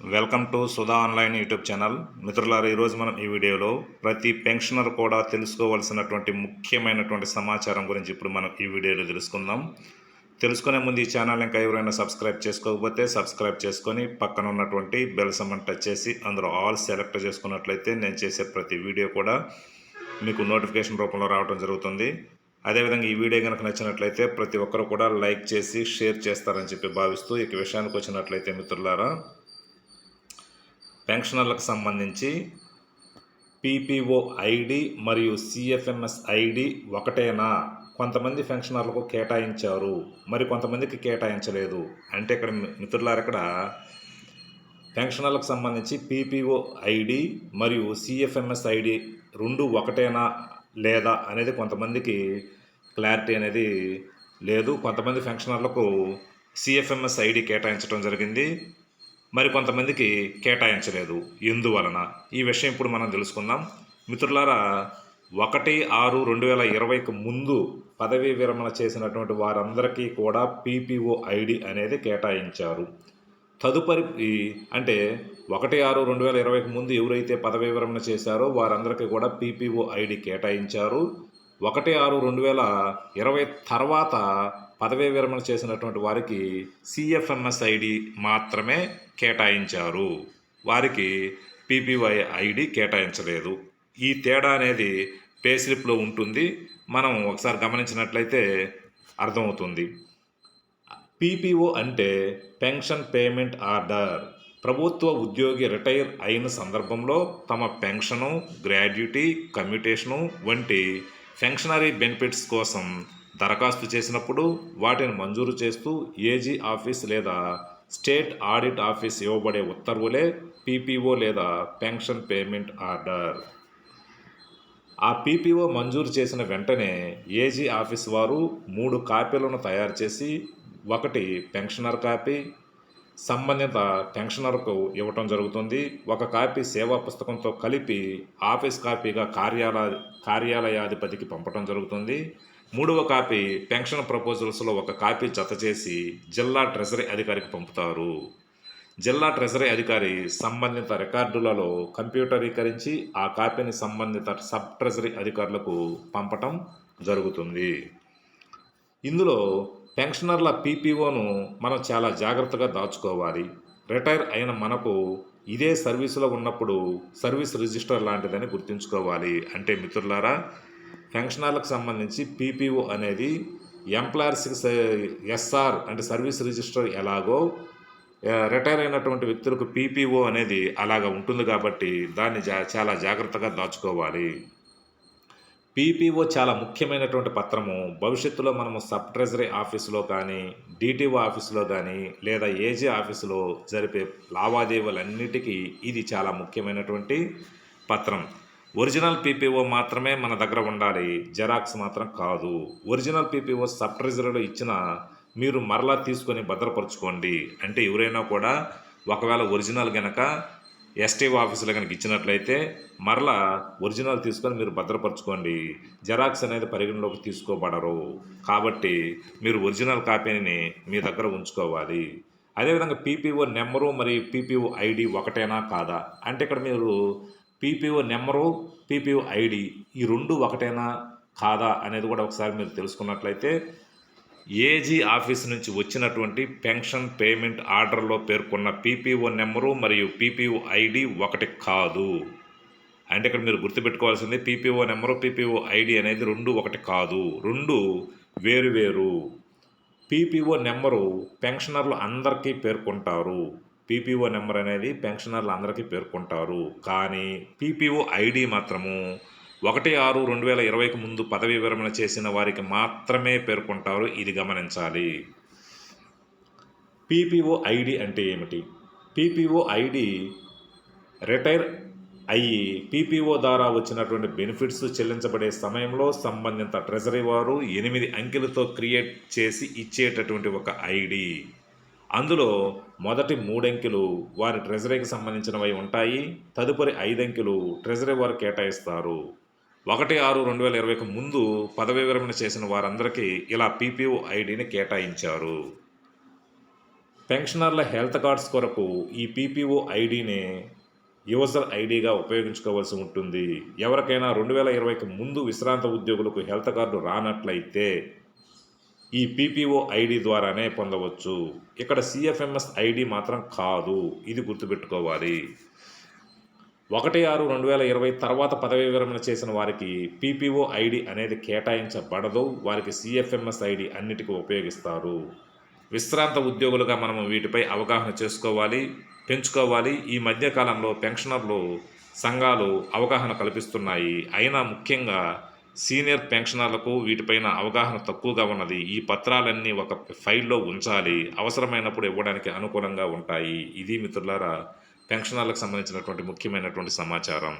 Welcome to Sudha online YouTube channel. మిత్రులారా ఈరోజు మనం ఈ వీడియోలో ప్రతి పెన్షనర్ కూడా తెలుసుకోవాల్సినటువంటి ముఖ్యమైనటువంటి సమాచారం గురించి ఇప్పుడు మనం ఈ వీడియోలో తెలుసుకుందాం. తెలుసుకునే ముందు ఈ ఛానల్ ఇంకా ఎవరైనా సబ్స్క్రైబ్ చేసుకోకపోతే సబ్స్క్రైబ్ చేసుకొని పక్కన ఉన్నటువంటి బెల్ సమ్మన్ టచ్ చేసి అందులో ఆల్ సెలెక్ట్ చేసుకున్నట్లయితే నేను చేసే ప్రతి వీడియో కూడా మీకు నోటిఫికేషన్ రూపంలో రావడం జరుగుతుంది. అదేవిధంగా ఈ వీడియో కనుక నచ్చినట్లయితే ప్రతి ఒక్కరు కూడా లైక్ చేసి షేర్ చేస్తారని చెప్పి భావిస్తూ ఇక విషయానికి వచ్చినట్లయితే మిత్రులారా పెన్షనర్లకు సంబంధించి పీపీఓ ఐడి మరియు సిఎఫ్ఎంఎస్ ఐడి ఒకటేనా? కొంతమంది పెన్షనర్లకు కేటాయించారు. మరి కొంతమందికి కేటాయించలేదు. అంటే ఇక్కడ మి- ఇక్కడ పెన్షనర్లకు సంబంధించి పీపీఓ ఐడి మరియు సిఎఫ్ఎంఎస్ ఐడి రెండు ఒకటేనా లేదా అనేది కొంతమందికి క్లారిటీ అనేది లేదు. కొంతమంది పెన్షనర్లకు సిఎఫ్ఎంఎస్ ఐడి కేటాయించడం జరిగింది. మరి కొంతమందికి కేటాయించలేదు. ఎందువలన? ఈ విషయం ఇప్పుడు మనం తెలుసుకుందాం. మిత్రులారా ఒకటి ఆరు రెండు వేల ఇరవైకి ముందు పదవీ విరమణ చేసినటువంటి వారందరికీ కూడా పీపీఓ ఐడి అనేది కేటాయించారు. తదుపరి అంటే ఒకటి ఆరు రెండు వేల ఇరవైకి ముందు ఎవరైతే పదవీ విరమణ చేశారో వారందరికీ కూడా పీపీఓ ఐడి కేటాయించారు. ఒకటి ఆరు రెండు వేల ఇరవై తర్వాత పదవీ విరమణ చేసినటువంటి వారికి సిఎఫ్ఎంఎస్ ఐడి మాత్రమే కేటాయించారు. వారికి పీపీవై ఐడి కేటాయించలేదు. ఈ తేడా అనేది పే స్లిప్లో ఉంటుంది. మనం ఒకసారి గమనించినట్లయితే అర్థమవుతుంది. పీపీఓ అంటే పెన్షన్ పేమెంట్ ఆర్డర్. ప్రభుత్వ ఉద్యోగి రిటైర్ అయిన సందర్భంలో తమ పెన్షను గ్రాడ్యుటీ కమ్యూటేషను వంటి పెన్షనరీ బెనిఫిట్స్ కోసం దరఖాస్తు చేసినప్పుడు వాటిని మంజూరు చేస్తూ ఏజీ ఆఫీస్ లేదా స్టేట్ ఆడిట్ ఆఫీస్ ఇవ్వబడే ఉత్తర్వులే పీపీఓ లేదా పెన్షన్ పేమెంట్ ఆర్డర్. ఆ పీపీఓ మంజూరు చేసిన వెంటనే ఏజీ ఆఫీస్ వారు మూడు కాపీలను తయారు చేసి ఒకటి పెన్షనర్ కాపీ సంబంధిత పెన్షనర్కు ఇవ్వటం జరుగుతుంది. ఒక కాపీ సేవా పుస్తకంతో కలిపి ఆఫీస్ కాపీగా కార్యాలయ కార్యాలయాధిపతికి పంపటం జరుగుతుంది. మూడవ కాపీ పెన్షన్ ప్రపోజల్స్లో ఒక కాపీ జత చేసి జిల్లా ట్రెజరీ అధికారికి పంపుతారు. జిల్లా ట్రెజరీ అధికారి సంబంధిత రికార్డులలో కంప్యూటరీకరించి ఆ కాపీని సంబంధిత సబ్ ట్రెజరీ అధికారులకు పంపటం జరుగుతుంది. ఇందులో పెన్షనర్ల పీపీఓను మనం చాలా జాగ్రత్తగా దాచుకోవాలి. రిటైర్ అయిన మనకు ఇదే సర్వీసులో ఉన్నప్పుడు సర్వీస్ రిజిస్టర్ లాంటిదని గుర్తుంచుకోవాలి. అంటే మిత్రులారా పెన్షనర్లకు సంబంధించి పీపీఓ అనేది ఎంప్లాయర్స్కి ఎస్ఆర్ అంటే సర్వీస్ రిజిస్టర్ ఎలాగో రిటైర్ అయినటువంటి వ్యక్తులకు పీపీఓ అనేది అలాగా ఉంటుంది కాబట్టి దాన్ని జా చాలా జాగ్రత్తగా దాచుకోవాలి. పీపీఓ చాలా ముఖ్యమైనటువంటి పత్రము. భవిష్యత్తులో మనము సబ్ ట్రెజరీ ఆఫీసులో కానీ డిటిఓ ఆఫీసులో కానీ లేదా ఏజీ ఆఫీసులో జరిపే లావాదేవీలన్నిటికీ ఇది చాలా ముఖ్యమైనటువంటి పత్రం. ఒరిజినల్ పీపీఓ మాత్రమే మన దగ్గర ఉండాలి. జెరాక్స్ మాత్రం కాదు. ఒరిజినల్ పీపీఓ సబ్ ట్రెజరీలో ఇచ్చిన మీరు మరలా తీసుకొని భద్రపరచుకోండి. అంటే ఎవరైనా కూడా ఒకవేళ ఒరిజినల్ గనక ఎస్టీఓ ఆఫీసులో కనుక ఇచ్చినట్లయితే మరలా ఒరిజినల్ తీసుకొని మీరు భద్రపరచుకోండి. జెరాక్స్ అనేది పరిగణలోకి తీసుకోబడరు. కాబట్టి మీరు ఒరిజినల్ కాపీని మీ దగ్గర ఉంచుకోవాలి. అదేవిధంగా పీపీఓ నెంబరు మరియు పీపీఓ ఐడి ఒకటేనా కాదా? అంటే ఇక్కడ మీరు పీపీఓ నెంబరు పీపీఓ ఐడి ఈ రెండు ఒకటేనా కాదా అనేది కూడా ఒకసారి మీరు తెలుసుకున్నట్లయితే ఏజీ ఆఫీస్ నుంచి వచ్చినటువంటి పెన్షన్ పేమెంట్ ఆర్డర్లో పేర్కొన్న పీపీఓ నెంబరు మరియు పీపీఓ ఐడి ఒకటి కాదు. అంటే ఇక్కడ మీరు గుర్తుపెట్టుకోవాల్సింది పీపీఓ నెంబరు పీపీఓ ఐడి అనేది రెండు ఒకటి కాదు. రెండు వేరు వేరు. పీపీఓ నెంబరు పెన్షనర్లు అందరికీ పేర్కొంటారు. పీపీఓ నెంబర్ అనేది పెన్షనర్లు అందరికీ పేర్కొంటారు. కానీ పీపీఓ ఐడి మాత్రము ఒకటి ఆరు రెండు వేల ఇరవైకి ముందు పదవీ విరమణ చేసిన వారికి మాత్రమే పేర్కొంటారు. ఇది గమనించాలి. పీపీఓ ఐడి అంటే ఏమిటి? పీపీఓ ఐడి రిటైర్ అయ్యి పీపీఓ ద్వారా వచ్చినటువంటి బెనిఫిట్స్ చెల్లించబడే సమయంలో సంబంధిత ట్రెజరీ వారు ఎనిమిది అంకెలతో క్రియేట్ చేసి ఇచ్చేటటువంటి ఒక ఐడి. అందులో మొదటి మూడంకెలు వారి ట్రెజరీకి సంబంధించినవి ఉంటాయి. తదుపరి ఐదంకెలు ట్రెజరీ వారు కేటాయిస్తారు. ఒకటి ఆరు రెండు వేల ఇరవైకి ముందు పదవీ విరమణ చేసిన వారందరికీ ఇలా పీపీఓ ఐడిని కేటాయించారు. పెన్షనర్ల హెల్త్ కార్డ్స్ కొరకు ఈ పీపీఓ ఐడినే యూజర్ ఐడిగా ఉపయోగించుకోవాల్సి ఉంటుంది. ఎవరికైనా రెండు వేల ఇరవైకి ముందు విశ్రాంత ఉద్యోగులకు హెల్త్ కార్డు రానట్లయితే ఈ పీపీఓ ఐడి ద్వారానే పొందవచ్చు. ఇక్కడ సిఎఫ్ఎంఎస్ ఐడి మాత్రం కాదు. ఇది గుర్తుపెట్టుకోవాలి. ఒకటి ఆరు రెండు వేల ఇరవై తర్వాత పదవీ విరమణ చేసిన వారికి పీపీఓ ఐడి అనేది కేటాయించబడదు. వారికి సిఎఫ్ఎంఎస్ ఐడి అన్నిటికీ ఉపయోగిస్తారు. విశ్రాంత ఉద్యోగులుగా మనము వీటిపై అవగాహన చేసుకోవాలి పెంచుకోవాలి. ఈ మధ్యకాలంలో పెన్షనర్లు సంఘాలు అవగాహన కల్పిస్తున్నాయి. అయినా ముఖ్యంగా సీనియర్ పెన్షనర్లకు వీటిపైన అవగాహన తక్కువగా ఉన్నది. ఈ పత్రాలన్నీ ఒక ఫైల్లో ఉంచాలి. అవసరమైనప్పుడు ఇవ్వడానికి అనుకూలంగా ఉంటాయి. ఇది మిత్రులారా పెన్షనర్లకు సంబంధించినటువంటి ముఖ్యమైనటువంటి సమాచారం.